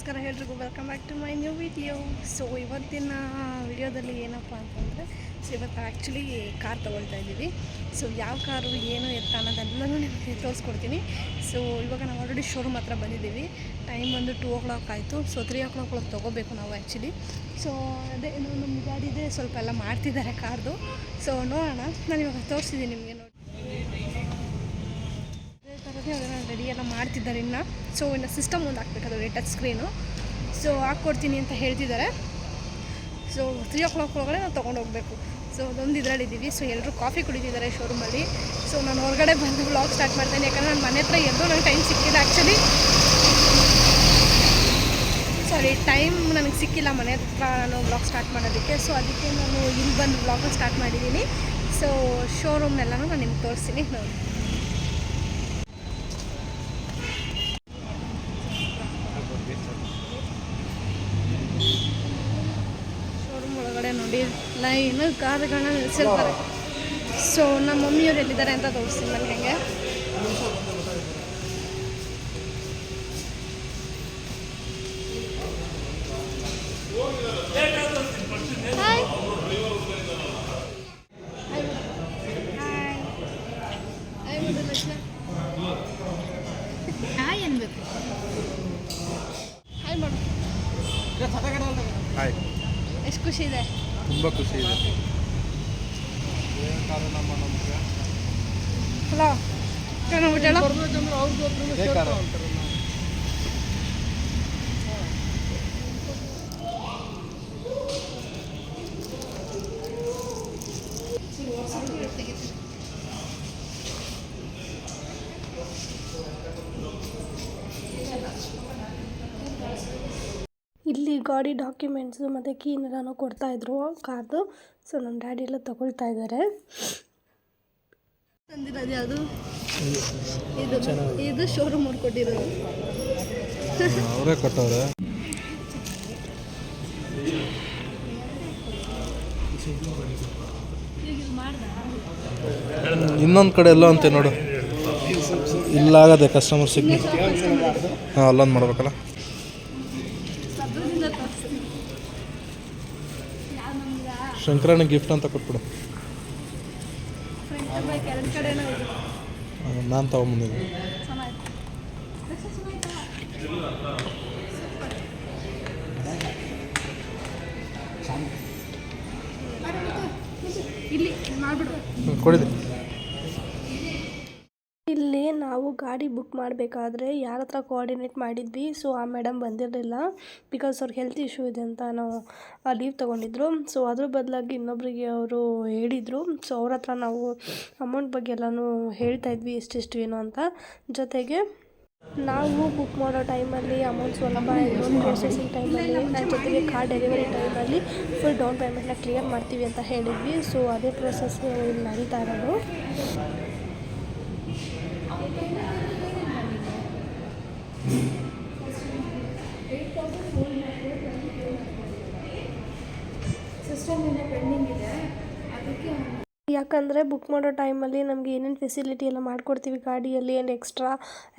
ನಮಸ್ಕಾರ ಎಲ್ರಿಗೂ welcome back to my new video so ಇವತ್ತಿನ ವಿಡಿಯೋದಲ್ಲಿ ಏನಪ್ಪ ಅಂತಂದರೆ ಸೊ ಇವತ್ತು ಆ್ಯಕ್ಚುಲಿ ಕಾರ್ ತೊಗೊಳ್ತಾ ಇದ್ದೀವಿ. ಸೊ ಯಾವ ಕಾರು ಏನು ಎತ್ತ ಅನ್ನೋದೆಲ್ಲನೂ ನಿಮಗೆ ತೋರಿಸ್ಕೊಡ್ತೀನಿ. ಸೊ ಇವಾಗ ನಾವು ಆಲ್ರೆಡಿ ಶೋರೂಮ್ ಹತ್ರ ಬಂದಿದ್ದೀವಿ. ಟೈಮ್ ಬಂದು ಟೂ ಓ ಕ್ಲಾಕ್ ಆಯಿತು. ಸೊ ತ್ರೀ ಓ ಕ್ಲಾಕ್ ಒಳಗೆ ತೊಗೋಬೇಕು ನಾವು ಆ್ಯಕ್ಚುಲಿ ಸೊ ಅದೇ ನಮ್ಮ ಗಾಡಿದೆ ಸ್ವಲ್ಪ ಎಲ್ಲ ಮಾಡ್ತಿದ್ದಾರೆ ಕಾರ್ದು. ಸೊ ನೋಡೋಣ. ನಾನು ಇವಾಗ ತೋರಿಸಿದ್ದೀನಿ ನಿಮಗೆ ನೋಡಿ. ಅದೇ ಥರದೇ ಅದನ್ನು ರೆಡಿ ಎಲ್ಲ ಮಾಡ್ತಿದ್ದಾರೆ ಇನ್ನು. ಸೊ ಇನ್ನು ಸಿಸ್ಟಮ್ ಒಂದು ಅದು ಟಚ್ ಸ್ಕ್ರೀನು. ಸೊ ಹಾಕ್ಕೊಡ್ತೀನಿ ಅಂತ ಹೇಳ್ತಿದ್ದಾರೆ. ಸೊ ತ್ರೀ ಓ ಕ್ಲಾಕ್ ಒಳಗಡೆ ನಾವು ತೊಗೊಂಡು ಹೋಗಬೇಕು ಸೊ ಅದೊಂದು ಇದರಲ್ಲಿದ್ದೀವಿ ಸೊ ಎಲ್ಲರೂ ಕಾಫಿ ಕುಡಿತಿದ್ದಾರೆ ಶೋರೂಮಲ್ಲಿ ಸೊ ನಾನು ಹೊರಗಡೆ ಬಂದು ಬ್ಲಾಗ್ ಸ್ಟಾರ್ಟ್ ಮಾಡ್ತೇನೆ. ಯಾಕಂದರೆ ನನ್ನ ಮನೆ ಹತ್ರ ಎಲ್ಲೂ ನನಗೆ ಟೈಮ್ ಸಿಕ್ಕಿಲ್ಲ ಆ್ಯಕ್ಚುಲಿ ಸಾರಿ ಟೈಮ್ ನನಗೆ ಸಿಕ್ಕಿಲ್ಲ ಮನೆ ಹತ್ರ ನಾನು ಬ್ಲಾಗ್ ಸ್ಟಾರ್ಟ್ ಮಾಡೋದಕ್ಕೆ. ಸೊ ಅದಕ್ಕೆ ನಾನು ಇಲ್ಲಿ ಬಂದು ಬ್ಲಾಗ್ನ ಸ್ಟಾರ್ಟ್ ಮಾಡಿದ್ದೀನಿ. ಸೊ ಶೋರೂಮ್ನೆಲ್ಲನೂ ನಾನು ನಿಮ್ಗೆ ತೋರಿಸ್ತೀನಿ. ನೋಡಿ ಶೋರೂಮ್ ನೋಡಿ ಲೈನ್ ಕಾರುಗಳನ್ನ ನಿಲ್ಲಿಸಿರ್ತಾರೆ. ಸೊ ನಮ್ಮ ಮಮ್ಮಿಯವ್ರು ಎಲ್ಲಿದ್ದಾರೆ ಅಂತ ತೋರಿಸ್ತೀನಿ ನನಗೆ ಹೆಂಗೆ. ಹಾಯ್ ಹಾಯ್ ಅನ್ಬೇಕು. ಹಾಯ್ ಮಾಡು. ಹಾಯ್ ಎಷ್ಟು ಖುಷಿ ಇದೆ. ತುಂಬ ಖುಷಿ ಇದೆ. ಹಲೋ ಇಲ್ಲಿ ಗಾಡಿ ಡಾಕ್ಯುಮೆಂಟ್ಸು ಮತ್ತು ಕೀನೆಲ್ಲನೂ ಕೊಡ್ತಾಯಿದ್ರು ಕಾರ್ದು ಸೊ ನಮ್ಮ ಡ್ಯಾಡಿ ಎಲ್ಲ ತಗೊಳ್ತಾ ಇದ್ದಾರೆ ತಂದಿರೋದು ಯಾವುದು? ಇದು ಇದು ಶೋರೂಮ್ ಅವ್ರು ಕೊಟ್ಟಿರೋದು ಅವರೇ ಕೊಟ್ಟವ್ರೆ. ಇನ್ನೊಂದು ಕಡೆ ಎಲ್ಲೋ ಅಂತೆ ನೋಡು. ಇಲ್ಲಾಗದೆ ಕಸ್ಟಮರ್ ಸಿಗ್ನಿ ಹಾಂ ಅಲ್ಲೊಂದು ಮಾಡ್ಬೇಕಲ್ಲ? ಶಂಕರಣ್ಣ ಗಿಫ್ಟ್ ಅಂತ ಕೊಟ್ಬಿಡು. ನಾನು ತಗೊಂಬಂದಿದ್ದೆ ಕೊಡಿದೆ. ಇಲ್ಲಿ ನಾವು ಗಾಡಿ ಬುಕ್ ಮಾಡಬೇಕಾದ್ರೆ ಯಾರ ಹತ್ರ ಕೋಆರ್ಡಿನೇಟ್ ಮಾಡಿದ್ವಿ ಸೊ ಆ ಮೇಡಮ್ ಬಂದಿರಲಿಲ್ಲ. ಬಿಕಾಸ್ ಅವ್ರಿಗೆ ಹೆಲ್ತ್ ಇಶ್ಯೂ ಇದೆ ಅಂತ ನಾವು ಲೀವ್ ತೊಗೊಂಡಿದ್ರು. ಸೊ ಅದ್ರ ಬದಲಾಗಿ ಇನ್ನೊಬ್ಬರಿಗೆ ಅವರು ಹೇಳಿದರು. ಸೊ ಅವ್ರ ಹತ್ರ ನಾವು ಅಮೌಂಟ್ ಬಗ್ಗೆ ಎಲ್ಲನೂ ಹೇಳ್ತಾ ಇದ್ವಿ, ಎಷ್ಟೆಷ್ಟು ಏನು ಅಂತ. ಜೊತೆಗೆ ನಾವು ಬುಕ್ ಮಾಡೋ ಟೈಮಲ್ಲಿ ಅಮೌಂಟ್ ಸ್ವಲ್ಪ ಲೋನ್ ಪ್ರೊಸೆಸಿಂಗ್ ಟೈಮಲ್ಲಿ ಜೊತೆಗೆ ಕಾರ್ ಡೆಲಿವರಿ ಟೈಮಲ್ಲಿ ಫುಲ್ ಡೌನ್ ಪೇಮೆಂಟ್ನ ಕ್ಲಿಯರ್ ಮಾಡ್ತೀವಿ ಅಂತ ಹೇಳಿದ್ವಿ. ಸೊ ಅದೇ ಪ್ರೊಸೆಸ್ ಇಲ್ಲಿ ನಡೀತಾ ಇರೋದು. ಯಾಕಂದರೆ ಬುಕ್ ಮಾಡೋ ಟೈಮಲ್ಲಿ ನಮಗೆ ಏನೇನು ಫೆಸಿಲಿಟಿ ಎಲ್ಲ ಮಾಡಿಕೊಡ್ತೀವಿ ಗಾಡಿಯಲ್ಲಿ ಏನು ಎಕ್ಸ್ಟ್ರಾ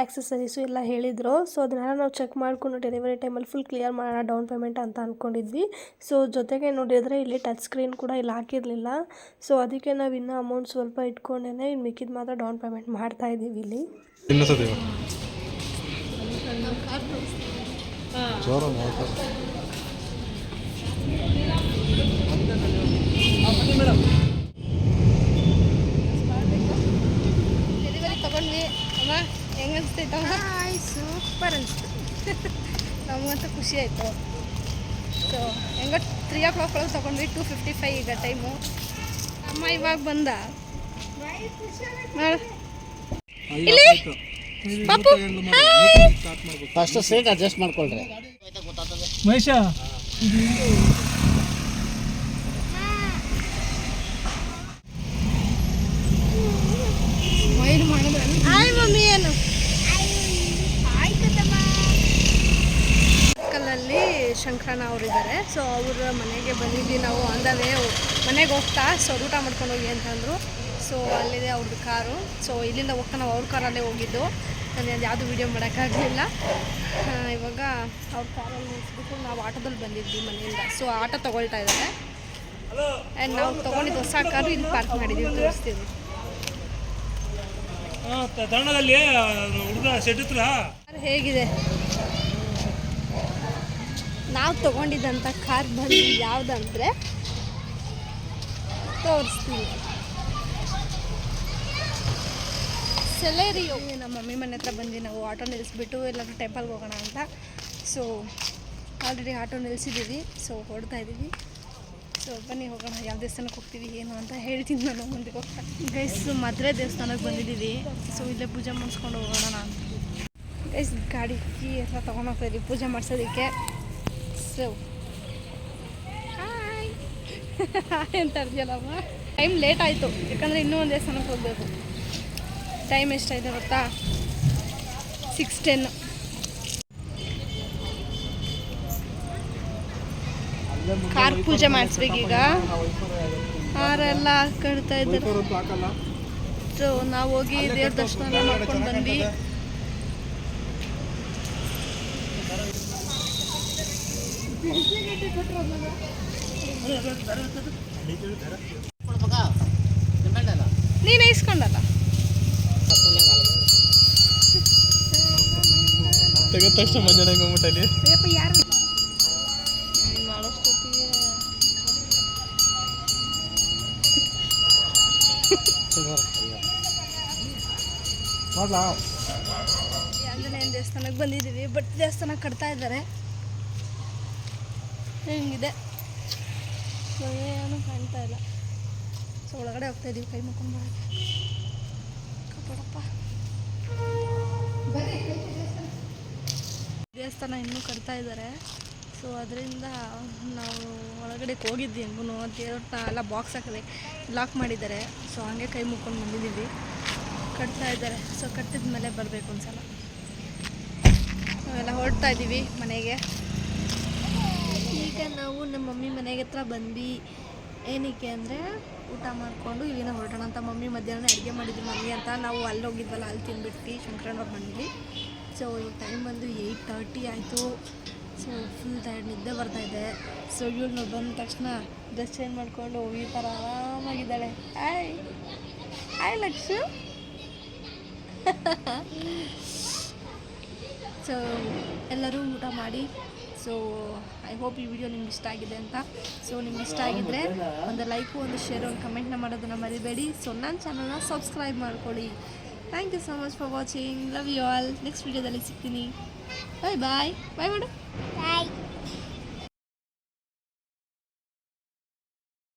ಆ್ಯಕ್ಸಸರೀಸು ಎಲ್ಲ ಹೇಳಿದರು. ಸೊ ಅದನ್ನೆಲ್ಲ ನಾವು ಚೆಕ್ ಮಾಡಿಕೊಂಡು ಡೆಲಿವರಿ ಟೈಮಲ್ಲಿ ಫುಲ್ ಕ್ಲಿಯರ್ ಮಾಡೋಣ ಡೌನ್ ಪೇಮೆಂಟ್ ಅಂತ ಅಂದ್ಕೊಂಡಿದ್ವಿ ಸೊ ಜೊತೆಗೆ ನೋಡಿದರೆ ಇಲ್ಲಿ ಟಚ್ ಸ್ಕ್ರೀನ್ ಕೂಡ ಇಲ್ಲಿ ಹಾಕಿರಲಿಲ್ಲ. ಸೊ ಅದಕ್ಕೆ ನಾವು ಇನ್ನೂ ಅಮೌಂಟ್ ಸ್ವಲ್ಪ ಇಟ್ಕೊಂಡೇ ಇನ್ನು ಮಿಕ್ಕಿದ ಮಾತ್ರ ಡೌನ್ ಪೇಮೆಂಟ್ ಮಾಡ್ತಾ ಇದ್ದೀವಿ ಇಲ್ಲಿ ಜೋರ ಮಾಡ್ತಾರೆ ಡೆಲಿವರಿ ತೊಗೊಂಡ್ವಿ ಅಮ್ಮ ಹೆಂಗೆ ಅನಿಸ್ತೈತ ಹಾಯ್ ಸೂಪರ್ ಅನಿಸ್ತು. ನಮಗಂತೂ ಖುಷಿ ಆಯಿತು. ಸೊ ಹೆಂಗ ತ್ರೀ ಓ ಕ್ಲಾಕ್ ಒಳಗೆ ತೊಗೊಂಡ್ವಿ ಟೂ ಫಿಫ್ಟಿ ಫೈವ್ ಈಗ ಟೈಮು ಅಮ್ಮ ಇವಾಗ ಬಂದ. ನೋಡು. ಇಲ್ಲಿ? ಪಾಪು ಫಸ್ಟ್ ಸೀಟ್ ಅಡ್ಜಸ್ಟ್ ಮಾಡ್ಕೊಳ್ರಿ. ಮೈಲ್ ಮಾಡಿದ್ರೆ ಹಾಯ್ ಮಮ್ಮಿ ಏನು ಕಲ್ಲಲ್ಲಿ ಶಂಕರಣ್ಣ ಅವರಿದ್ದಾರೆ ಸೊ ಅವ್ರ ಮನೆಗೆ ಬಂದಿದ್ವಿ ನಾವು ಆನ್ ದ ವೇ ಮನೆಗೆ ಹೋಗ್ತಾ ಸೊ ಊಟ ಮಾಡ್ಕೊಂಡು ಹೋಗಿ ಅಂತಂದರು ಸೊ ಅಲ್ಲಿದೆ ಅವ್ರದ್ದು ಕಾರು. ಸೊ ಇಲ್ಲಿಂದ ಹೋಗ್ತಾ ನಾವು ಅವ್ರ ಕಾರಲ್ಲೇ ಹೋಗಿದ್ದು. ನಾನು ಯಾವುದು ವೀಡಿಯೋ ಮಾಡೋಕ್ಕಾಗಲಿಲ್ಲ. ಇವಾಗ ಅವ್ರ ಕಾರಲ್ಲಿ ನಿಲ್ಲಿಸ್ಬಿಟ್ಟು ನಾವು ಆಟೋದಲ್ಲಿ ಬಂದಿದ್ವಿ ಮನೆಯಿಂದ. ಸೊ ಆಟೋ ತೊಗೊಳ್ತಾ ಇದ್ದಾರೆ. ಆ್ಯಂಡ್ ನಾವು ತೊಗೊಂಡಿದ್ದು ಹೊಸ ಕಾರು ಇಲ್ಲಿ ಪಾರ್ಕ್ ಮಾಡಿದ್ದೀವಿ ತೋರಿಸ್ತೀವಿ ಹೇಗಿದೆ? ನಾವು ತೊಗೊಂಡಿದ್ದಂಥ ಕಾರ್ ಬಂದು ಯಾವುದಂದ್ರೆ ತೋರಿಸ್ತೀವಿ ಸೆಲೆರಿಯೋ. ನಮ್ಮ ಮಮ್ಮಿ ಮನೆ ಹತ್ರ ಬಂದು ನಾವು ಆಟೋ ನಿಲ್ಲಿಸ್ಬಿಟ್ಟು ಎಲ್ಲರೂ ಟೆಂಪಲ್ಗೆ ಹೋಗೋಣ ಅಂತ. ಸೊ ಆಲ್ರೆಡಿ ಆಟೋ ನಿಲ್ಲಿಸಿದ್ದೀವಿ ಸೊ ಹೊಡ್ತಾ ಇದ್ದೀವಿ ಸೊ ಬನ್ನಿ ಹೋಗೋಣ ಯಾವ ದೇವಸ್ಥಾನಕ್ಕೆ ಹೋಗ್ತೀವಿ ಏನು ಅಂತ ಹೇಳ್ತೀನಿ ನಾನು ಮುಂದೆ ಹೋಗ್ತಾ. ಗೈಸ್ ಮದುವೆ ದೇವಸ್ಥಾನಕ್ಕೆ ಬಂದಿದ್ದೀವಿ ಸೊ ಇಲ್ಲೇ ಪೂಜೆ ಮಾಡಿಸ್ಕೊಂಡು ಹೋಗೋಣ ಅಂತ ಗೈಸ್ ಗಾಡಿ ಕೀ ಎಲ್ಲ ತೊಗೊಂಡೋಗ್ತಾ ಇದ್ದೀವಿ ಪೂಜೆ ಮಾಡಿಸೋದಕ್ಕೆ. ಸೊ ಹಾಯ್ ಅಂತ ಅರ್ಜಲ್ಲಮ್ಮ ಟೈಮ್ ಲೇಟ್ ಆಯಿತು. ಯಾಕಂದರೆ ಇನ್ನೂ ಒಂದು ದೇವಸ್ಥಾನಕ್ಕೆ ಹೋಗಬೇಕು. ಟೈಮ್ ಎಷ್ಟಾಯಿತು ಗೊತ್ತಾ? ಸಿಕ್ಸ್ ಟೆನ್ನು ಕಾರ್ ಪೂಜೆ ಮಾಡಿಸ್ಬೇಕೀಗ ಹಾರೆಲ್ಲ ಕಟ್ತಾ ಇದ್ದಾರೆ. ಸೊ ನಾವು ಹೋಗಿ ದೇವ್ರ ದರ್ಶನ ಮಾಡ್ಕೊಂಡು ಬಂದ್ವಿ. ನೀನೇ ಇಸ್ಕೊಂಡಲ್ಲ? ತೆಗೆದ ತಕ್ಷಣ ಮಂಜಾನೆ ಹೋಗ್ಬಿಟ್ಟಲ್ಲಿ ಯಾರು? ಆಂಜನೇಯನ ದೇವಸ್ಥಾನಕ್ಕೆ ಬಂದಿದ್ದೀವಿ ಬಟ್ ದೇವಸ್ಥಾನ ಕಟ್ತಾ ಇದ್ದಾರೆ. ಹೆಂಗಿದೆ? ಸೊ ಏನು ಕಾಣ್ತಾ ಇಲ್ಲ. ಸೊ ಒಳಗಡೆ ಹೋಗ್ತಾ ಇದೀವಿ. ಕೈ ಕಾಪಾಡಪ್ಪ. ದೇವಸ್ಥಾನ. ಇನ್ನೂ ಕಟ್ತಾ ಇದ್ದಾರೆ ಸೊ ಅದರಿಂದ ನಾವು ಒಳಗಡೆ ಹೋಗಿದ್ವಿ ಹೆಂಗೂ ದೇವ್ರನ್ನ ಎಲ್ಲ ಬಾಕ್ಸ್ ಹಾಕಿದೆ ಲಾಕ್ ಮಾಡಿದ್ದಾರೆ. ಸೊ ಹಂಗೆ ಕೈ ಮುಕ್ಕೊಂಡು ಬಂದಿದ್ದೀವಿ. ಕಟ್ತಾ ಇದ್ದಾರೆ ಸೊ ಕಟ್ಟಿದ ಮೇಲೆ ಬರಬೇಕು ಒಂದ್ಸಲ. ನಾವೆಲ್ಲ ಹೊರಡ್ತಾ ಇದ್ದೀವಿ ಮನೆಗೆ. ಈಗ ನಾವು ನಮ್ಮ ಮಮ್ಮಿ ಮನೆಗೆ ಹತ್ರ ಬಂದ್ವಿ. ಏನಕ್ಕೆ ಅಂದರೆ ಊಟ ಮಾಡಿಕೊಂಡು ಇಲ್ಲಿನ ಹೊರಟೋಣ ಅಂತ ಮಮ್ಮಿ ಮಧ್ಯಾಹ್ನ ಅಡುಗೆ ಮಾಡಿದ್ವಿ ಮಮ್ಮಿ ಅಂತ. ನಾವು ಅಲ್ಲಿ ಹೋಗಿದ್ವಲ್ಲ, ಅಲ್ಲಿ ತಿಂದ್ಬಿಟ್ಟು ಶಂಕರಣ್ಣವ್ರ ಮನೇಲಿ ಸೊ ಈ ಟೈಮ್ ಬಂದು ಏಯ್ಟ್ ತರ್ಟಿ ಆಯಿತು. ಸೊ ಫುಲ್ ಟೈರ್ಡ್ ನಿದ್ದೆ ಬರ್ತಾ ಇದೆ. ಸೊ ಇವಳು ಬಂದ ತಕ್ಷಣ ಡ್ರೆಸ್ ಚೇಂಜ್ ಮಾಡಿಕೊಂಡು ಈ ಥರ ಆರಾಮಾಗಿದ್ದಾಳೆ. ಆಯ್ ಆಯ್ ಲಕ್ಷು ಸೊ ಎಲ್ಲರೂ ಊಟ ಮಾಡಿ ಸೊ ಐ ಹೋಪ್ ಈ ವಿಡಿಯೋ ನಿಮ್ಗೆ ಇಷ್ಟ ಆಗಿದೆ ಅಂತ. ಸೊ ನಿಮ್ಗೆ ಇಷ್ಟ ಆಗಿದ್ರೆ ಒಂದು ಲೈಕು ಒಂದು ಶೇರು ಒಂದು ಕಮೆಂಟ್ನ ಮಾಡೋದನ್ನು ಮರಿಬೇಡಿ. ಸೊ ನನ್ನ ಚಾನಲ್ನ ಸಬ್ಸ್ಕ್ರೈಬ್ ಮಾಡ್ಕೊಳ್ಳಿ. Thank you so much for watching love you all next ವಿಡಿಯೋದಲ್ಲಿ ಸಿಗ್ತೀನಿ. ಬಾಯ್ ಬಾಯ್ ಬಾಯ್ ಮಾಡು